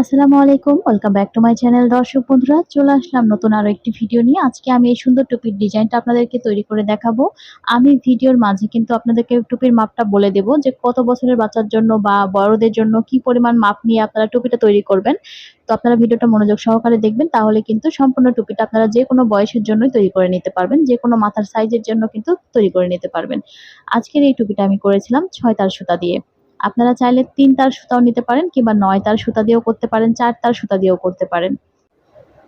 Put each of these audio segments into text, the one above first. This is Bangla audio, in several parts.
আসসালামু আলাইকুম welcome back to my channel দর্শক বন্ধুরা, চলে আসলাম নতুন আরও একটি ভিডিও নিয়ে। আজকে আমি এই সুন্দর টুপির ডিজাইনটা আপনাদেরকে তৈরি করে দেখাবো। আমি ভিডিওর মাঝে কিন্তু আপনাদেরকে টুপির মাপটা বলে দেব যে কত বছরের বাচ্চার জন্য বা বড়দের জন্য কি পরিমাণ মাপ নিয়ে আপনারা টুপিটা তৈরি করবেন। তো আপনারা ভিডিওটা মনোযোগ সহকারে দেখবেন, তাহলে কিন্তু সম্পূর্ণ টুপিটা আপনারা যে কোনো বয়সের জন্যই তৈরি করে নিতে পারবেন, যে কোনো মাথার সাইজের জন্য কিন্তু তৈরি করে নিতে পারবেন। আজকের এই টুপিটা আমি করেছিলাম ছয় তার সুতা দিয়ে। আপনারা চাইলে তিন তার সুতাও নিতে পারেন কিংবা নয় তার সুতা দিয়েও করতে পারেন, চার তার সুতা দিয়েও করতে পারেন।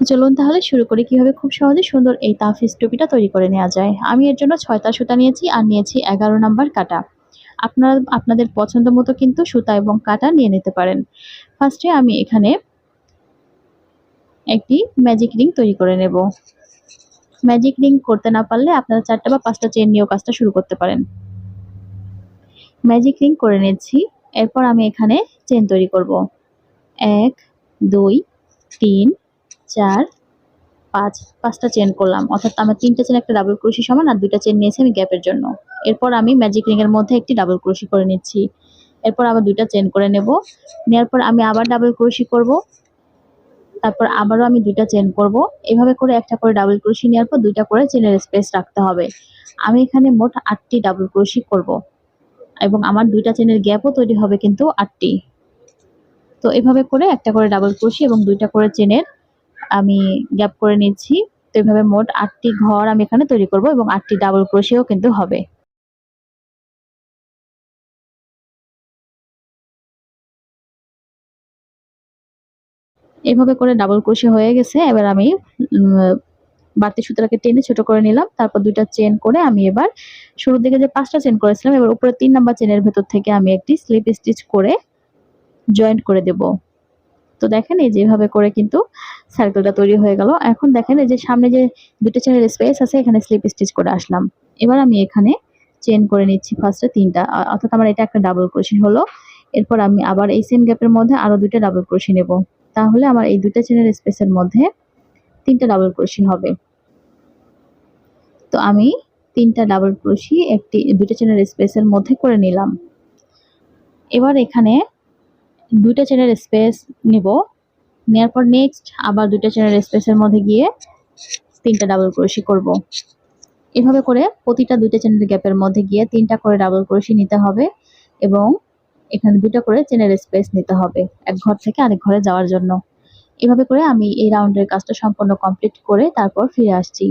চলুন তাহলে শুরু করি কীভাবে খুব সহজে সুন্দর এই তাফিস টুপিটা তৈরি করে নেওয়া যায়। আমি এর জন্য ছয় তার সুতা নিয়েছি আর নিয়েছি এগারো নাম্বার কাটা। আপনারা, আপনাদের পছন্দ মতো কিন্তু সুতা এবং কাটা নিয়ে নিতে পারেন। ফার্স্টে আমি এখানে একটি ম্যাজিক রিং তৈরি করে নেব। ম্যাজিক রিং করতে না পারলে আপনারা চারটা বা পাঁচটা চেন নিয়েও কাজটা শুরু করতে পারেন। ম্যাজিক রিং করে নিচ্ছি। এরপর আমি এখানে চেন তৈরি করব। এক, দুই, তিন, চার, পাঁচ, পাঁচটা চেন করলাম। অর্থাৎ আমার তিনটা চেন একটা ডাবল ক্রোশি সমান আর দুইটা চেন নিয়েছি আমি গ্যাপের জন্য। এরপর আমি ম্যাজিক রিং এর মধ্যে একটি ডাবল ক্রোশি করে নিচ্ছি। এরপর আবার দুইটা চেন করে নেব। নেওয়ার পর আমি আবার ডাবল ক্রোশি করব। তারপর আবারও আমি দুইটা চেন করব। এভাবে করে একটা করে ডাবল ক্রোশি নেওয়ার পর দুইটা করে চেনের স্পেস রাখতে হবে। আমি এখানে মোট আটটি ডাবল ক্রোশি করব। এবং আমার দুইটা চেনের গ্যাপও তৈরি হবে কিন্তু আটটি। তো এভাবে করে একটা করে ডাবল ক্রোশি এবং দুইটা করে চেনের আমি গ্যাপ করে নিচ্ছি। তো এভাবে মোট আটটি ঘর আমি এখানে তৈরি করব এবং আটটি ডাবল ক্রোশিও কিন্তু হবে। এভাবে করে ডাবল ক্রোশি হয়ে গেছে। এবার আমি বাড়তি সুতরাকে টেনে ছোট করে নিলাম। তারপর দুইটা চেন করে আমি এবার শুরুর দিকে যে পাঁচটা চেন করেছিলাম, এবার উপরে তিন নাম্বার চেনের ভেতর থেকে আমি একটি স্লিপ স্টিচ করে জয়েন্ট করে দেব। তো দেখেন এই যেভাবে করে কিন্তু সার্কেলটা তৈরি হয়ে গেল। এখন দেখেন এই যে সামনে যে দুটো চেনের স্পেস আছে, এখানে স্লিপ স্টিচ করে আসলাম। এবার আমি এখানে চেন করে নিচ্ছি ফার্স্টে তিনটা অর্থাৎ আমার এটা একটা ডাবল ক্রোশি হলো। এরপর আমি আবার এই সেম গ্যাপের মধ্যে আরও দুইটা ডাবল ক্রোশি নেব। তাহলে আমার এই দুটো চেনের স্পেসের মধ্যে তিনটা ডাবল ক্রোশি হবে। তো আমি তিনটা ডাবল ক্রোশি একটি, দুইটা চেনের স্পেসের মধ্যে করে নিলাম। এবার এখানে দুইটা চেনের স্পেস নেব। নেওয়ার পর নেক্সট আবার দুইটা চেনের স্পেসের মধ্যে গিয়ে তিনটা ডাবল ক্রোশি করব। এভাবে করে প্রতিটা দুইটা চেনের গ্যাপের মধ্যে গিয়ে তিনটা করে ডাবল ক্রোশি নিতে হবে এবং এখানে দুটো করে চেনের স্পেস নিতে হবে এক ঘর থেকে আরেক ঘরে যাওয়ার জন্য। এভাবে করে আমি এই রাউন্ডের কাজটা সম্পূর্ণ কমপ্লিট করে তারপর ফিরে আসছি।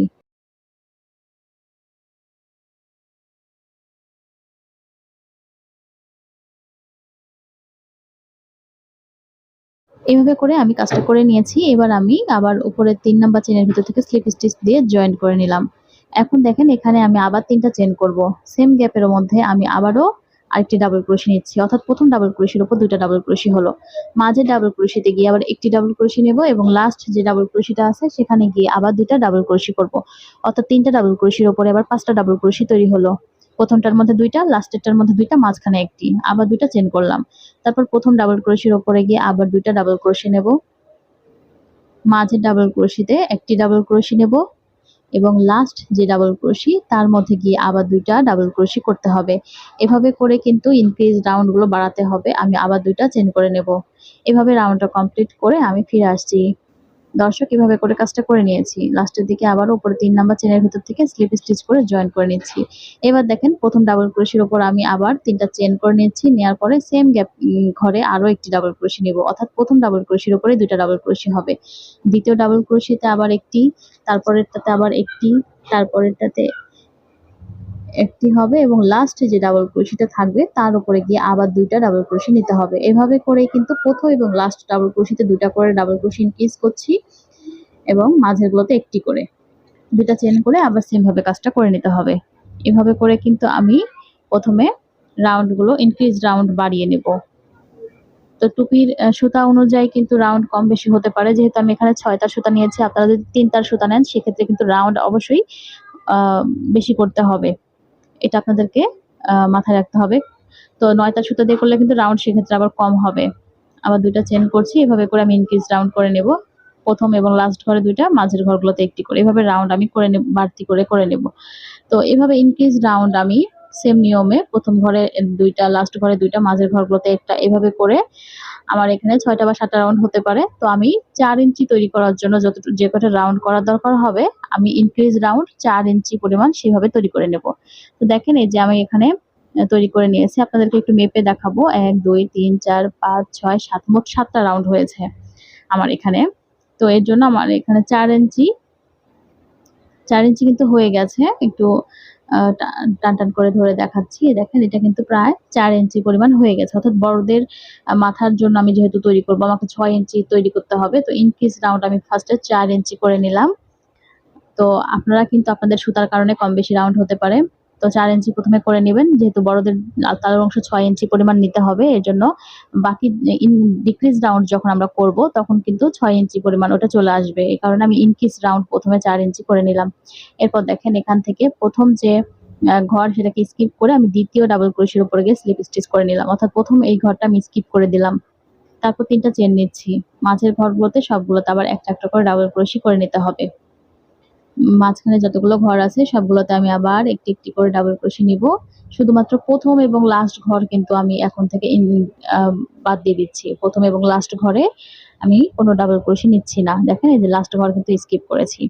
এভাবে করে আমি কাজটা করে নিয়েছি। এবার আমি আবার উপরে তিন নাম্বার চেনের ভিতর থেকে স্লিপ স্টিচ দিয়ে জয়েন করে নিলাম। এখন দেখেন এখানে আমি আবার তিনটা চেন করব। সেম গ্যাপের মধ্যে আমি আবারও আরেকটি ডাবল ক্রোশি নিচ্ছি। অর্থাৎ প্রথম ডাবল ক্রোশির উপর দুইটা ডাবল ক্রোশি হলো। মাঝে ডাবল ক্রোশিতে গিয়ে আবার একটি ডাবল ক্রোশি নেব এবং লাস্ট যে ডাবল ক্রোশিটা আছে, সেখানে গিয়ে আবার দুইটা ডাবল ক্রোশি করব। অর্থাৎ তিনটা ডাবল ক্রোশির উপরে আবার পাঁচটা ডাবল ক্রোশি তৈরি হলো। প্রথমটার মধ্যে দুইটা লাস্টেরটার মধ্যে দুইটা, মাঝখানে একটি। আবার দুইটা চেন করলাম। তারপর প্রথম ডাবল ক্রোশির ওপরে গিয়ে আবার দুইটা ডাবল ক্রোশি নেব। মাঝের ডাবল ক্রোশিতে একটি ডাবল ক্রোশি নেব এবং লাস্ট যে ডাবল ক্রোশি তার মধ্যে গিয়ে আবার দুইটা ডাবল ক্রোশি করতে হবে। এভাবে করে কিন্তু ইনক্রিজ রাউন্ডগুলো বাড়াতে হবে। আমি আবার দুইটা চেন করে নেব। এভাবে রাউন্ডটা কমপ্লিট করে আমি ফিরে আসছি। দর্শক এভাবে করে কাজটা করে নিয়েছি। লাস্টের দিকে আবারও উপরে তিন নাম্বার চেনের ভিতর থেকে স্লিপ স্টিচ করে জয়েন করে নিচ্ছি। এবার দেখেন প্রথম ডাবল ক্রোশির ওপর আমি আবার তিনটা চেন করে নিয়েছি নেওয়ার পরে সেম গ্যাপ ঘরে আরও একটি ডাবল ক্রোশি নেব। অর্থাৎ প্রথম ডাবল ক্রোশির ওপরে দুইটা ডাবল ক্রোশি হবে। দ্বিতীয় ডাবল ক্রোশিতে আবার একটি, তারপরেরটাতে আবার একটি, তারপরেরটাতে একটি হবে এবং লাস্টে যে ডাবল ক্রোশিটা থাকবে, তার উপরে গিয়ে আবার দুইটা ডাবল ক্রোশি নিতে হবে। এভাবে করে কিন্তু প্রথম এবং লাস্ট ডাবল ক্রোশিতে দুইটা করে ডাবল ক্রোশি ইনক্রিজ করছি এবং মাঝেরগুলোতে একটি করে। দুটা চেন করে আবার সেমভাবে কাজটা করে নিতে হবে। এভাবে করে কিন্তু আমি প্রথমে রাউন্ডগুলো ইনক্রিজ রাউন্ড বাড়িয়ে নেব। তো টুপির সুতা অনুযায়ী কিন্তু রাউন্ড কম বেশি হতে পারে। যেহেতু আমি এখানে ছয়টা সুতা নিয়েছি, আপনারা যদি তিনটার সুতা নেন, সেক্ষেত্রে কিন্তু রাউন্ড অবশ্যই বেশি করতে হবে। এটা আপনাদেরকে মাথায় রাখতে হবে। তো নয়টা সুতো দিয়ে করলে কিন্তু রাউন্ড সেক্ষেত্রে আবার কম হবে। আবার দুইটা চেন করছি, এভাবে করে আমি ইনক্রিজ রাউন্ড করে নেব। প্রথম এবং লাস্ট ঘরে দুইটা, মাঝের ঘরগুলোতে একটি করে। এভাবে রাউন্ড আমি করে নেব, বাড়তি করে করে নেব। তো এভাবে ইনক্রিজ রাউন্ড আমি সেম নিয়মে প্রথম ঘরে দুইটা লাস্ট ঘরে দুইটা, মাঝের ঘরগুলোতে একটা এভাবে করে আমার এখানে ছয়টা বা সাতটা রাউন্ড হতে পারে। তো আমি চার ইঞ্চি তৈরি করার জন্য যত যে কটা রাউন্ড করার দরকার হবে, আমি ইনক্রিজ রাউন্ড চার ইঞ্চি পরিমাণ সেভাবে তৈরি করে নেব। তো দেখেন এই যে আমি এখানে তৈরি করে নিয়েছি। আপনাদেরকে একটু মেপে দেখাবো। এক, দুই, তিন, চার, পাঁচ, ছয়, সাত, মোট সাতটা রাউন্ড হয়েছে আমার এখানে। তো এর জন্য আমার এখানে চার ইঞ্চি চার ইঞ্চি কিন্তু হয়ে গেছে। একটু টান টান করে ধরে দেখাচ্ছি। দেখেন, এটা কিন্তু প্রায় চার ইঞ্চি পরিমাণ হয়ে গেছে। অর্থাৎ বড়দের মাথার জন্য আমি যেহেতু তৈরি করব, আমাকে ছয় ইঞ্চি তৈরি করতে হবে। তো ইনক্রিজ রাউন্ড আমি ফার্স্টে চার ইঞ্চি করে নিলাম। তো আপনারা কিন্তু আপনাদের সুতার কারণে কম বেশি রাউন্ড হতে পারে। তো চার ইঞ্চি প্রথমে করে নেবেন, যেহেতু বড়দের তালের অংশ ছয় ইঞ্চি পরিমাণ নিতে হবে, এর জন্য বাকি ডিক্রিজ রাউন্ড যখন আমরা করব, তখন কিন্তু ছয় ইঞ্চি পরিমাণ ওটা চলে আসবে। এই কারণে আমি ইনক্রিজ রাউন্ড প্রথমে চার ইঞ্চি করে নিলাম। এরপর দেখেন এখান থেকে প্রথম যে ঘর সেটাকে স্কিপ করে আমি দ্বিতীয় ডাবল ক্রোশের উপরে গিয়ে স্লিপ স্টিচ করে নিলাম। অর্থাৎ প্রথম এই ঘরটা আমি স্কিপ করে দিলাম। তারপর তিনটা চেন নিচ্ছি। মাঝের ঘরগুলোতে সবগুলোতে আবার একটা একটা করে ডাবল ক্রোশি করে নিতে হবে। মাঝখানে যতগুলো ঘর আছে, সবগুলোতে আমি আবার একটি একটি করে ডাবল ক্রোশি নিব। শুধুমাত্র প্রথম এবং লাস্ট ঘর কিন্তু আমি এখন থেকে বাদ দিয়ে দিচ্ছি। প্রথম এবং লাস্ট ঘরে আমি কোনো ডাবল ক্রোশি নিচ্ছি না। দেখেন, এই যে লাস্ট ঘর কিন্তু স্কিপ করেছি।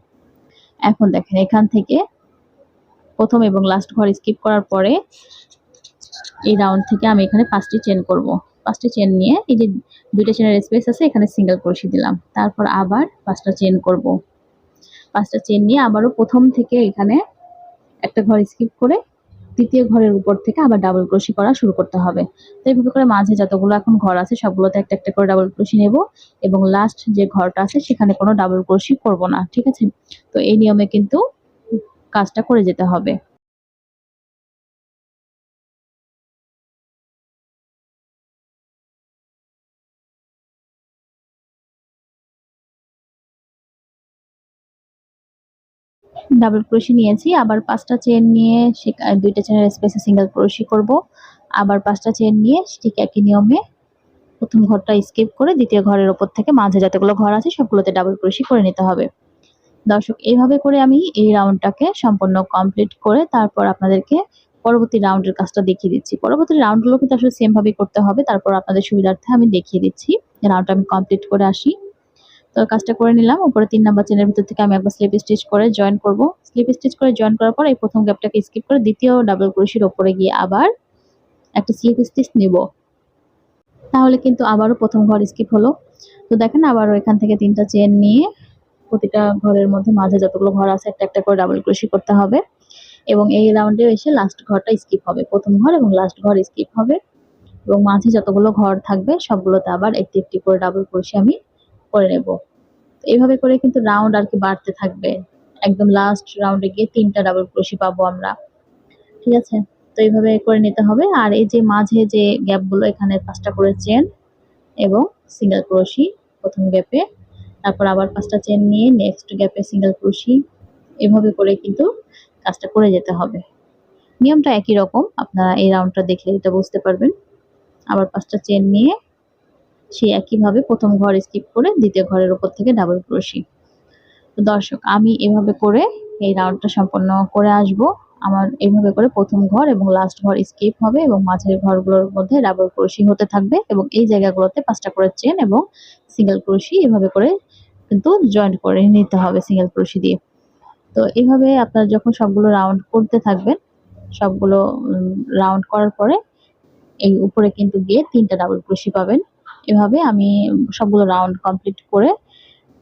এখন দেখেন, এখান থেকে প্রথম এবং লাস্ট ঘর স্কিপ করার পরে এই রাউন্ড থেকে আমি এখানে পাঁচটি চেন করব। পাঁচটি চেন নিয়ে এই যে দুইটা চেনের স্পেস আছে, এখানে সিঙ্গেল ক্রোশি দিলাম। তারপর আবার পাঁচটা চেন করব। পাঁচটা চেন নিয়ে আবারও প্রথম থেকে এখানে একটা ঘর স্কিপ করে তৃতীয় ঘরের উপর থেকে আবার ডাবল ক্রোশি করা শুরু করতে হবে। তো এইভাবে করে মাঝে যতগুলো এখন ঘর আছে, সবগুলোতে একটা একটা করে ডাবল ক্রোশি নেব এবং লাস্ট যে ঘরটা আছে, সেখানে কোনো ডাবল ক্রোশি করব না, ঠিক আছে? তো এই নিয়মে কিন্তু কাজটা করে যেতে হবে। ডাবল ক্রোশি নিয়েছি। আবার পাঁচটা চেন নিয়ে সে দুইটা চেনের স্পেসে সিঙ্গেল ক্রোশি করব। আবার পাঁচটা চেন নিয়ে ঠিক একই নিয়মে প্রথম ঘরটা স্কিপ করে দ্বিতীয় ঘরের ওপর থেকে মাঝে যতগুলো ঘর আছে সবগুলোতে ডাবল ক্রোশি করে নিতে হবে। দর্শক, এইভাবে করে আমি এই রাউন্ডটাকে সম্পূর্ণ কমপ্লিট করে তারপর আপনাদেরকে পরবর্তী রাউন্ডের কাজটা দেখিয়ে দিচ্ছি। পরবর্তী রাউন্ডগুলো কিন্তু আসলে সেমভাবেই করতে হবে। তারপর আপনাদের সুবিধার্থে আমি দেখিয়ে দিচ্ছি। রাউন্ডটা আমি কমপ্লিট করে আসি। তো কাজটা করে নিলাম। উপরে তিন নাম্বার চেনের ভিতর থেকে আমি একবার স্লিপ স্টিচ করে জয়েন করব। স্লিপ স্টিচ করে জয়েন করার পর এই প্রথম গ্যাপটাকে স্কিপ করে দ্বিতীয় ডাবল ক্রোশির ওপরে গিয়ে আবার একটা স্লিপ স্টিচ নিব। তাহলে কিন্তু আবারও প্রথম ঘর স্কিপ হলো। তো দেখেন আবারও এখান থেকে তিনটা চেন নিয়ে প্রতিটা ঘরের মধ্যে মাঝে যতগুলো ঘর আছে একটা একটা করে ডাবল ক্রোশি করতে হবে। এবং এই রাউন্ডে এসে লাস্ট ঘরটা স্কিপ হবে। প্রথম ঘর এবং লাস্ট ঘর স্কিপ হবে। এবং মাঝে যতগুলো ঘর থাকবে সবগুলোতে আবার একটি একটি করে ডাবল ক্রোশি আমি করে নেব। এইভাবে করে কিন্তু রাউন্ড আর কি বাড়তে থাকবে। একদম লাস্ট রাউন্ডে গিয়ে তিনটা ডাবল ক্রোশি পাবো আমরা। ঠিক আছে? তো এইভাবে করে নিতে হবে। আর এই যে মাঝে যে গ্যাপগুলো এখানে পাঁচটা করে চেন এবং সিঙ্গেল ক্রোশি প্রথম গ্যাপে তারপর আবার পাঁচটা চেন নিয়ে নেক্সট গ্যাপে সিঙ্গেল ক্রোশি এভাবে করে কিন্তু কাজটা করে যেতে হবে। নিয়মটা একই রকম। আপনারা এই রাউন্ডটা দেখলে এটা বুঝতে পারবেন। আবার পাঁচটা চেন নিয়ে সেই একইভাবে প্রথম ঘর স্কিপ করে দ্বিতীয় ঘরের উপর থেকে ডাবল ক্রোশি তো দর্শক, আমি এভাবে করে এই রাউন্ডটা সম্পন্ন করে আসব। আমার এইভাবে করে প্রথম ঘর এবং লাস্ট ঘর স্কিপ হবে এবং মাঝের ঘরগুলোর মধ্যে ডাবল ক্রোশি হতে থাকবে এবং এই জায়গাগুলোতে পাঁচটা করে চেন এবং সিঙ্গেল ক্রোশি এভাবে করে কিন্তু জয়েন্ট করে নিতে হবে সিঙ্গেল ক্রোশি দিয়ে। তো এভাবে আপনারা যখন সবগুলো রাউন্ড করতে থাকবেন, সবগুলো রাউন্ড করার পরে এই উপরে কিন্তু গিয়ে তিনটা ডাবল ক্রোশি পাবেন। এভাবে আমি সবগুলো রাউন্ড কমপ্লিট করে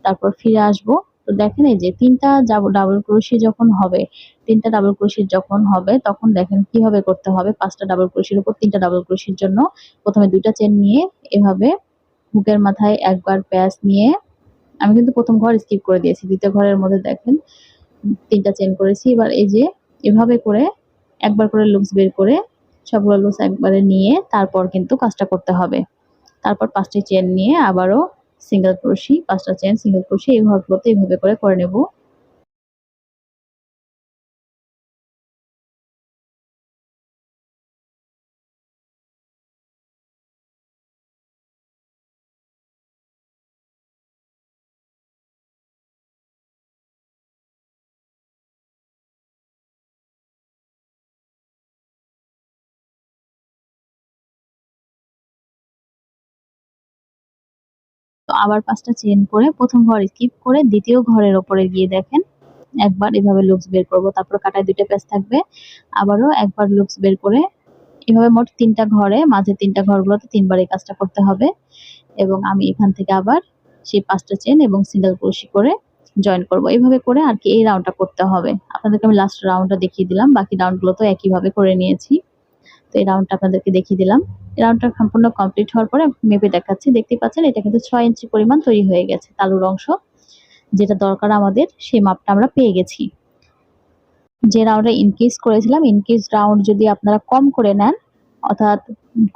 তারপর ফিরে আসব। তো দেখেন এই যে তিনটা ডাবল ক্রোশি যখন হবে, তিনটা ডাবল ক্রোশি যখন হবে, তখন দেখেন কীভাবে করতে হবে। পাঁচটা ডাবল ক্রোশির উপর তিনটা ডাবল ক্রোশির জন্য প্রথমে দুইটা চেন নিয়ে এভাবে বুকের মাথায় একবার প্যাচ নিয়ে, আমি কিন্তু প্রথম ঘর স্কিপ করে দিয়েছি, দ্বিতীয় ঘরের মধ্যে দেখেন তিনটা চেন করেছি। এবার এই যে এভাবে করে একবার করে লুকস বের করে সবগুলো লুকস একবারে নিয়ে তারপর কিন্তু কাজটা করতে হবে। তারপর পাঁচটি চেন নিয়ে আবারও সিঙ্গেল ক্রোশি পাঁচটা চেন সিঙ্গেল ক্রোশি এই ঘরগুলোতে এইভাবে করে করে নেব। আবার পাঁচটা চেন করে প্রথম ঘর স্কিপ করে দ্বিতীয় ঘরের ওপরে গিয়ে দেখেন, একবার এভাবে লুপস বের করব, তারপর কাটায় দুইটা প্যাচ থাকবে, আবারও একবার লুপস বের করে, এভাবে মোট তিনটা ঘরে, মাঝে তিনটা ঘরগুলোতে তিনবার এই কাজটা করতে হবে, এবং আমি এখান থেকে আবার সেই পাঁচটা চেন এবং সিঙ্গেল ক্রোশি করে জয়েন করব। এইভাবে করে আর কি এই রাউন্ডটা করতে হবে। আপনাদেরকে আমি লাস্ট রাউন্ডটা দেখিয়ে দিলাম, বাকি রাউন্ডগুলো তো একইভাবে করে নিয়েছি। তো এই রাউন্ডটা আপনাদেরকে দেখিয়ে দিলাম। রাউন্ডটা সম্পূর্ণ কমপ্লিট হওয়ার পরে মেপে দেখাচ্ছি। দেখতে পাচ্ছেন, এটা কিন্তু ছয় ইঞ্চি পরিমাণ তৈরি হয়ে গেছে তালুর অংশ। যেটা দরকার আমাদের, সেই মাপটা আমরা পেয়ে গেছি। যে রাউন্ডে ইনক্রিজ করেছিলাম ইনক্রিজ রাউন্ড যদি আপনারা কম করে নেন, অর্থাৎ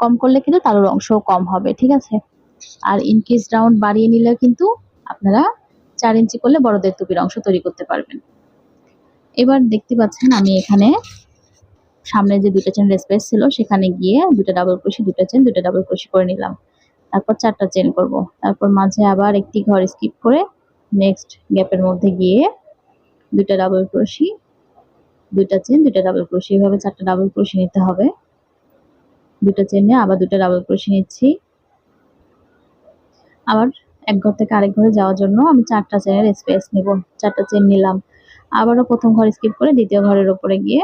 কম করলে কিন্তু তালুর অংশও কম হবে, ঠিক আছে? আর ইনক্রিজ রাউন্ড বাড়িয়ে নিলে কিন্তু আপনারা চার ইঞ্চি করলে বড়দের টুপির অংশ তৈরি করতে পারবেন। এবার দেখতে পাচ্ছেন আমি এখানে সামনে যে দুটো চেন স্পেস ছিল, সেখানে গিয়ে দুটো ডাবল ক্রোশি দুটো চেন দুটো ডাবল ক্রোশি করে নিলাম। তারপর চারটা চেন করব। তারপর মাঝে আবার একটি ঘর স্কিপ করে নেক্সট গ্যাপের মধ্যে গিয়ে দুটো ডাবল ক্রোশি দুইটা চেন দুটো ডাবল ক্রোশি এভাবে চারটা ডাবল ক্রোশি নিতে হবে। দুটো চেনে আবার দুটো ডাবল ক্রোশি নিচ্ছি। আবার এক ঘর থেকে আরেক ঘরে যাওয়ার জন্য আমি চারটা চেনের স্পেস নিব। চারটা চেন নিলাম। আবারও প্রথম ঘর স্কিপ করে দ্বিতীয় ঘরের ওপরে গিয়ে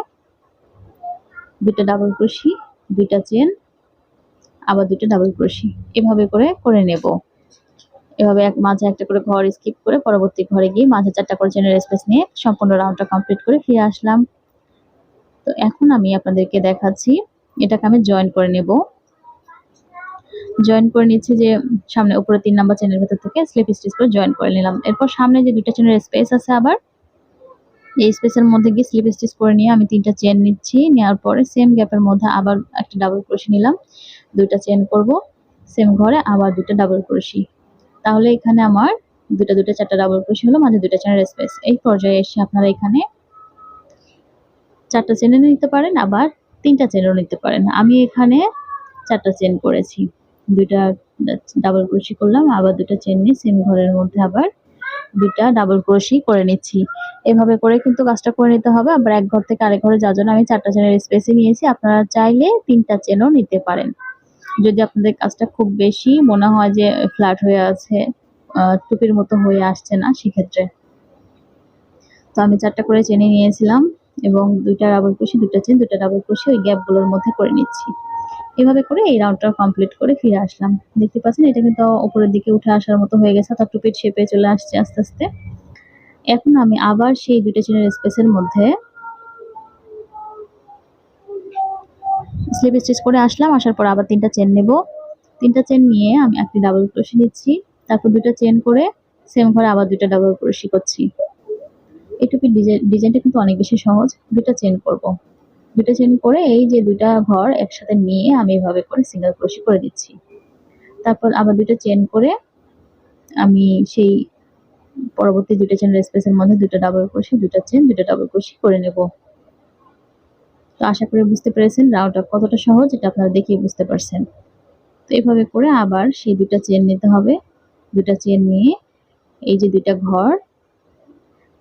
দুটো ডাবল ক্রোশি দুইটা চেন আবার দুটো ডাবল ক্রোশি এভাবে করে করে নেব। এভাবে এক মাঝে একটা করে ঘর স্কিপ করে পরবর্তী ঘরে গিয়ে মাঝে চারটা করে চেনের স্পেস নিয়ে সম্পূর্ণ রাউন্ডটা কমপ্লিট করে ফিরে আসলাম। তো এখন আমি আপনাদেরকে দেখাচ্ছি, এটাকে আমি জয়েন করে নেব। জয়েন করে নিচ্ছি যে সামনে উপরে তিন নাম্বার চেনের ভেতর থেকে স্লিপ স্টিচ করে জয়েন করে নিলাম। এরপর সামনে যে দুইটা চেনের স্পেস আছে আবার এই স্পেসের মধ্যে গিয়ে স্লিপ স্টিচ করে নিয়ে আমি তিনটা চেন নিচ্ছি। নেওয়ার পরে সেম গ্যাপের মধ্যে আবার একটা ডাবল ক্রোশি নিলাম। দুইটা চেন করব সেম ঘরে আবার দুটো ডাবল ক্রোশি তাহলে এখানে আমার দুটো দুটো চারটা ডাবল ক্রোশি হলো, মাঝে দুটো চেনের স্পেস এই পর্যায়ে এসে আপনারা এখানে চারটা চেনে নিতে পারেন, আবার তিনটা চেনও নিতে পারেন। আমি এখানে চারটা চেন করেছি। দুইটা ডাবল ক্রোশি করলাম, আবার দুটো চেন নিয়ে সেম ঘরের মধ্যে আবার দুইটা ডাবল ক্রোশি করে নিচ্ছি। এভাবে করে কিন্তু কাজটা করে নিতে হবে। আবার এক ঘর থেকে আরেক ঘরে যাওয়ার জন্য আমি চারটা চেনের স্পেসে নিয়েছি। আপনারা চাইলে তিনটা চেনও নিতে পারেন। যদি আপনাদের কাজটা খুব বেশি মনে হয় যে ফ্ল্যাট হয়ে আছে টুপির মতো হয়ে আসছে না, সেক্ষেত্রে। তো আমি চারটা করে চেনে নিয়েছিলাম এবং দুইটা ডাবল ক্রোশি দুটো চেন দুটা ডাবল ক্রোশি ওই গ্যাপগুলোর মধ্যে করে নিচ্ছি। এভাবে করে এই রাউন্ডটা কমপ্লিট করে ফিরে আসলাম। দেখতে পাচ্ছেন, এটা কিন্তু উপরের দিকে উঠে আসার মতো হয়ে গেছে অর্থাৎ টুপির শেপে চলে আসছে আস্তে আস্তে। এখন আমি আবার সেই দুটো চেনের স্পেসের মধ্যে স্লিপ স্টিচ করে আসলাম, আসার পর আবার তিনটা চেন নেব। তিনটা চেন নিয়ে আমি একটি ডাবল ক্রোশি নিচ্ছি, তারপর দুটো চেন করে সেম ঘরে আবার দুটো ডাবল ক্রোশি করছি। এই টুপির ডিজাইনটা কিন্তু অনেক বেশি সহজ দুটো চেন করব। দুটো চেন করে এই যে দুটা ঘর একসাথে নিয়ে আমি এভাবে করে সিঙ্গেল ক্রোশি করে দিচ্ছি। তারপর আবার দুটো চেন করে আমি সেই পরবর্তী দুটো চেনের স্পেসের মধ্যে দুটো ডাবল ক্রোশি দুটো চেন দুটো ডাবল ক্রোশি করে নেব। তো আশা করি বুঝতে পেরেছেন রাউটা কতটা সহজ এটা আপনারা দেখিয়ে বুঝতে পারছেন। তো এভাবে করে আবার সেই দুটা চেন নিতে হবে। দুটা চেন নিয়ে এই যে দুইটা ঘর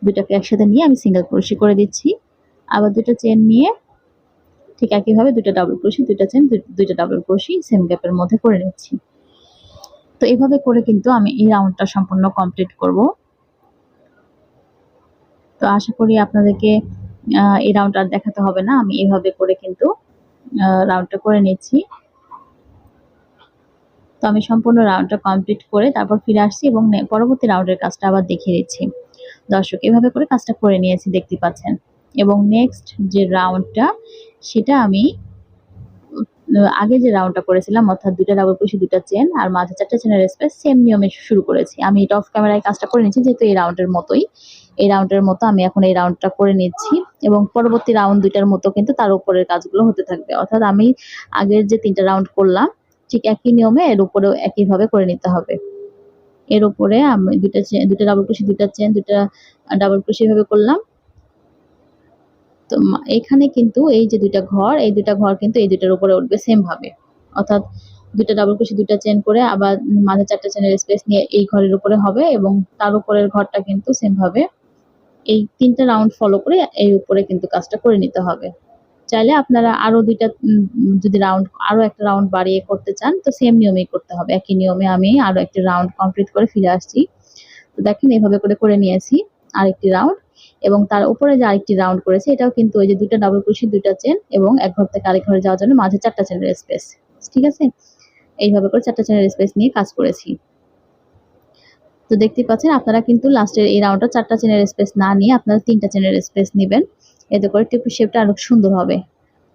দুটাকে একসাথে নিয়ে আমি সিঙ্গেল ক্রোশি করে দিচ্ছি। আবার দুটো চেন নিয়ে ঠিক একইভাবে দুটো ডাবল ক্রোশি দুইটা চেন দুইটা ডাবল ক্রোশি সেম গ্যাপের মধ্যে করে নিচ্ছি। তো এভাবে করে কিন্তু আমি এই রাউন্ডটা সম্পূর্ণ কমপ্লিট করব। তো আশা করি আপনাদেরকে এই রাউন্ড আর দেখাতে হবে না। আমি এভাবে করে কিন্তু রাউন্ডটা করে নিচ্ছি। তো আমি সম্পূর্ণ রাউন্ডটা কমপ্লিট করে তারপর ফিরে আসছি এবং পরবর্তী রাউন্ডের কাজটা আবার দেখিয়ে দিচ্ছি। দর্শক, এভাবে করে কাজটা করে নিয়েছি, দেখতে পাচ্ছেন। এবং নেক্সট যে রাউন্ডটা সেটা আমি, আগে যে রাউন্ডটা করেছিলাম, অর্থাৎ দুটা ডাবল ক্রোশি দুটা চেন আর মাঝে চারটা চেনের স্পেস সেম নিয়মে শুরু করেছি। আমি এটা অফ ক্যামেরায় কাজটা করে নিচ্ছি যেহেতু এই রাউন্ডের মতোই। এই রাউন্ডের মতো আমি এখন এই রাউন্ডটা করে নিচ্ছি। এবং পরবর্তী রাউন্ড দুইটার মতো কিন্তু তার উপরের কাজগুলো হতে থাকবে। অর্থাৎ আমি আগের যে তিনটা রাউন্ড করলাম, ঠিক একই নিয়মে এর উপরেও একইভাবে করে নিতে হবে। এর উপরে আমি দুটা চেন দুটা ডাবল ক্রোশি দুটা চেন দুটা ডাবল ক্রোশি এভাবে করলাম। তো এখানে কিন্তু এই যে দুইটা ঘর, এই দুইটা ঘর কিন্তু এই দুইটার উপরে উঠবে সেম ভাবে। অর্থাৎ দুইটা ডাবল ক্রোশি দুইটা চেন করে আবার মাঝে চারটা চেনের স্পেস নিয়ে এই ঘরের উপরে হবে এবং তার উপরের ঘরটা কিন্তু সেম ভাবে এই তিনটা রাউন্ড ফলো করে এই উপরে কিন্তু কাজটা করে নিতে হবে। চাইলে আপনারা আরও দুইটা যদি রাউন্ড আরও একটা রাউন্ড বাড়িয়ে করতে চান, তো সেম নিয়মেই করতে হবে। একই নিয়মে আমি আরও একটি রাউন্ড কমপ্লিট করে ফিরে আসছি। তো দেখেন এইভাবে করে করে নিয়েছি। আরেকটি রাউন্ড এবং তার উপরে যে আরেকটি রাউন্ড করেছে, এটাও কিন্তু ওই যে দুটা ডাবল ক্রোশি দুটা চেন এবং এক ঘর থেকে আরেক ঘরে যাওয়ার জন্য মাঝে চারটা চেনের স্পেস ঠিক আছে? এইভাবে করে চারটা চেনের স্পেস নিয়ে কাজ করেছি। তো দেখতে পাচ্ছেন, আপনারা কিন্তু লাস্টের এই রাউন্ডটা চারটা চেনের স্পেস না নিয়ে আপনারা তিনটা চেনের স্পেস নেবেন। এতে করে টিপু শেপটা আরও সুন্দর হবে।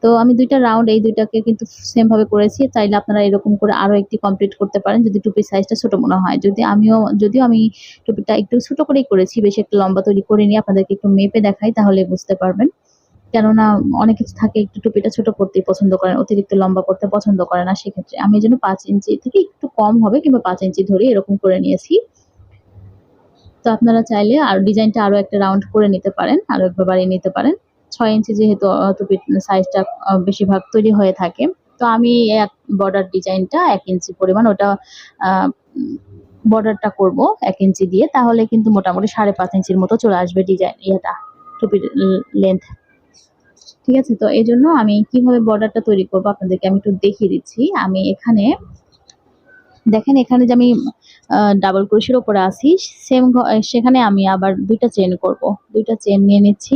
তো আমি দুইটা রাউন্ড এই দুইটাকে কিন্তু সেম ভাবে করেছি। চাইলে আপনারা এরকম করে আরও একটি কমপ্লিট করতে পারেন, যদি টুপির সাইজটা ছোট মনে হয়। যদি আমিও, যদিও আমি টুপিটা একটু ছোট করেই করেছি, বেশি একটা লম্বা তৈরি করে নিয়ে আপনাদেরকে একটু মেপে দেখাই, তাহলে বুঝতে পারবেন। কেননা অনেক কিছু থাকে, একটু টুপিটা ছোট করতেই পছন্দ করেন, অতিরিক্ত লম্বা করতে পছন্দ করে না, সেক্ষেত্রে আমি জন্য পাঁচ ইঞ্চি থেকে একটু কম হবে কিংবা পাঁচ ইঞ্চি ধরে এরকম করে নিয়েছি। তো আপনারা চাইলে আর ডিজাইনটা আরও একটা রাউন্ড করে নিতে পারেন, আরও একবার বাড়িয়ে নিতে পারেন। ছয় ইঞ্চি যেহেতু টুপির সাইজটা বেশিরভাগ তৈরি হয়ে থাকে। তো আমি এক বর্ডার ডিজাইনটা এক ইঞ্চি পরিমাণ ওটা বর্ডারটা করব এক ইঞ্চি দিয়ে, তাহলে কিন্তু মোটামুটি সাড়ে পাঁচ ইঞ্চির মতো চলে আসবে ডিজাইন ইয়েটা, টুপির লেন্থ ঠিক আছে? তো এই জন্য আমি কীভাবে বর্ডারটা তৈরি করব আপনাদেরকে আমি একটু দেখিয়ে দিচ্ছি। আমি এখানে, দেখেন এখানে যে আমি ডাবল ক্রোশের ওপরে আছি সেম সেখানে আমি আবার দুইটা চেন করব। দুইটা চেন নিয়ে নিচ্ছি।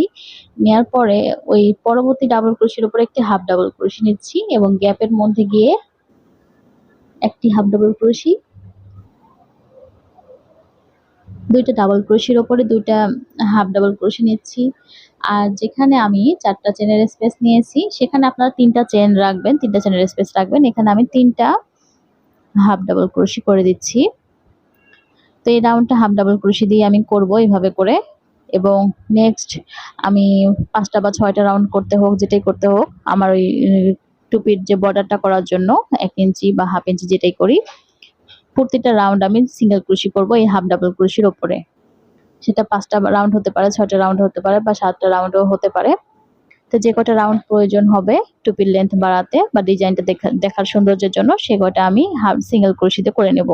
নেওয়ার পরে ওই পরবর্তী ডাবল ক্রোশের উপরে একটি হাফ ডাবল ক্রোশি নিচ্ছি এবং গ্যাপের মধ্যে গিয়ে একটি হাফ ডাবল ক্রোশি দুইটা ডাবল ক্রোশের ওপরে দুইটা হাফ ডাবল ক্রোশি নিচ্ছি। আর যেখানে আমি চারটা চেনের স্পেস নিয়েছি, সেখানে আপনারা তিনটা চেন রাখবেন, তিনটা চেনের স্পেস রাখবেন। এখানে আমি তিনটা হাফ ডাবল ক্রোশি করে দিচ্ছি। তো এই রাউন্ডটা হাফ ডাবল ক্রোশি দিয়ে আমি করব এইভাবে করে। এবং নেক্সট আমি পাঁচটা বা ছয়টা রাউন্ড করতে হোক, যেটাই করতে হোক, আমার ওই টুপির যে বর্ডারটা করার জন্য এক ইঞ্চি বা হাফ ইঞ্চি যেটাই করি, প্রতিটা রাউন্ড আমি সিঙ্গেল ক্রোশি করব, এই হাফ ডাবল ক্রোশির ওপরে। সেটা পাঁচটা রাউন্ড হতে পারে, ছয়টা রাউন্ড হতে পারে বা সাতটা রাউন্ডও হতে পারে। তো যে কটা রাউন্ড প্রয়োজন হবে টুপির লেন্থ বাড়াতে বা ডিজাইনটা দেখা, দেখার সৌন্দর্যের জন্য, সে কটা আমি হাফ সিঙ্গেল ক্রোশিতে করে নেব।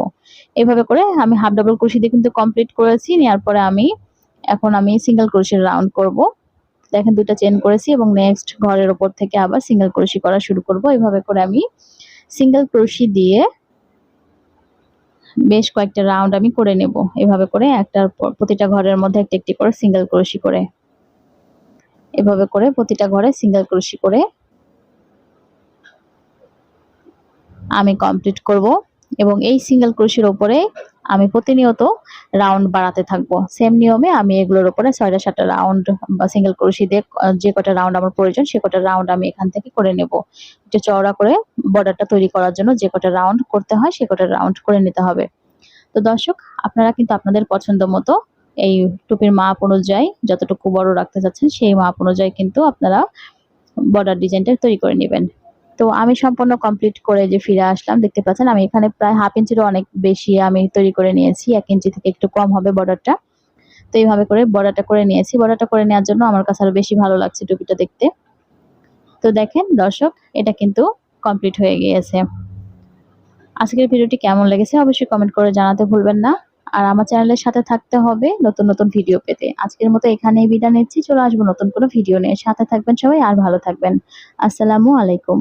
এইভাবে করে আমি হাফ ডাবল ক্রোশিতে কিন্তু কমপ্লিট করেছি, নেওয়ার পরে আমি এখন আমি সিঙ্গেল ক্রোশির রাউন্ড করব। দেখেন দুটো চেন করেছি এবং নেক্সট ঘরের ওপর থেকে আবার সিঙ্গেল ক্রোশি করা শুরু করব। এইভাবে করে আমি সিঙ্গেল ক্রোশি দিয়ে বেশ কয়েকটা রাউন্ড আমি করে নেব। এভাবে করে একটার পর প্রতিটা ঘরের মধ্যে একটি একটি করে সিঙ্গেল ক্রোশি করে। এভাবে করে প্রতিটা ঘরে সিঙ্গেল ক্রোশি করে আমি কমপ্লিট করব। এবং এই সিঙ্গেল ক্রোশির ওপরে আমি প্রতিনিয়ত রাউন্ড বাড়াতে থাকব। সেম নিয়মে আমি এগুলোর উপরে ছয়টা, সাতটা রাউন্ড বা সিঙ্গেল ক্রোশি দিয়ে যে কটা রাউন্ড আমার প্রয়োজন, সে কটা রাউন্ড আমি এখান থেকে করে নেব। একটু চওড়া করে বর্ডারটা তৈরি করার জন্য যে কটা রাউন্ড করতে হয়, সে কটা রাউন্ড করে নিতে হবে। তো দর্শক, আপনারা কিন্তু আপনাদের পছন্দ মতো এই টুপির মাপ অনুযায়ী যতটুকু বড় রাখতে চাচ্ছেন, সেই মাপ অনুযায়ী কিন্তু আপনারা বর্ডার ডিজাইনটা তৈরি করে নেবেন। তো আমি সম্পূর্ণ কমপ্লিট করে যে ফিরে আসলাম, দেখতে পাচ্ছেন আমি এখানে প্রায় হাফ ইঞ্চিরও অনেক বেশি আমি তৈরি করে নিয়েছি, এক ইঞ্চি থেকে একটু কম হবে বর্ডারটা তো এইভাবে করে বর্ডারটা করে নিয়েছি বর্ডারটা করে নেওয়ার জন্য আমার কাছে আরও বেশি ভালো লাগছে টুপিটা দেখতে। তো দেখেন দর্শক, এটা কিন্তু কমপ্লিট হয়ে গিয়েছে। আজকের ভিডিওটি কেমন লেগেছে অবশ্যই কমেন্ট করে জানাতে ভুলবেন না। আর আমার চ্যানেলের সাথে থাকতে হবে নতুন নতুন ভিডিও পেতে। আজকের মতো এখানেই বিদায় নিচ্ছি, চলে আসব নতুন কোনো ভিডিও নিয়ে। সাথে থাকবেন সবাই আর ভালো থাকবেন। আসসালামু আলাইকুম।